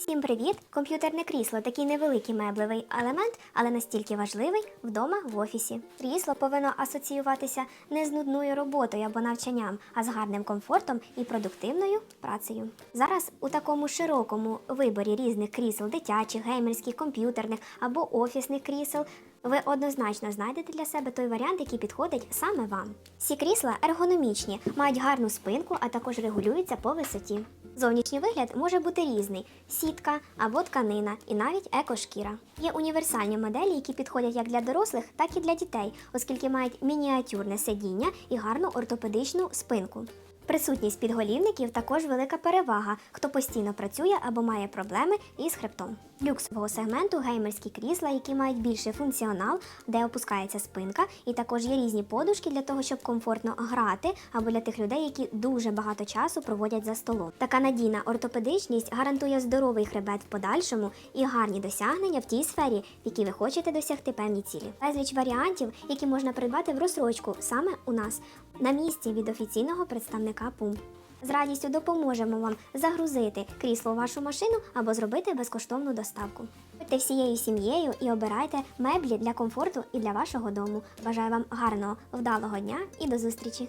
Всім привіт! Комп'ютерне крісло такий невеликий меблевий елемент, але настільки важливий вдома в офісі. Крісло повинно асоціюватися не з нудною роботою або навчанням, а з гарним комфортом і продуктивною працею. Зараз у такому широкому виборі різних крісел, дитячих, геймерських, комп'ютерних або офісних крісел. Ви однозначно знайдете для себе той варіант, який підходить саме вам. Всі крісла ергономічні, мають гарну спинку, а також регулюються по висоті. Зовнішній вигляд може бути різний: сітка або тканина, і навіть екошкіра. Є універсальні моделі, які підходять як для дорослих, так і для дітей, оскільки мають мініатюрне сидіння і гарну ортопедичну спинку. Присутність підголівників також велика перевага, хто постійно працює або має проблеми із хребтом. Люксового сегменту геймерські крісла, які мають більший функціонал, де опускається спинка, і також є різні подушки для того, щоб комфортно грати, або для тих людей, які дуже багато часу проводять за столом. Така надійна ортопедичність гарантує здоровий хребет в подальшому і гарні досягнення в тій сфері, в якій ви хочете досягти певні цілі. Безліч варіантів, які можна придбати в розсрочку саме у нас на місці від офіційного представника ПУМ. З радістю допоможемо вам загрузити крісло в вашу машину або зробити безкоштовну доставку. Будьте всією сім'єю і обирайте меблі для комфорту і для вашого дому. Бажаю вам гарного, вдалого дня і до зустрічі!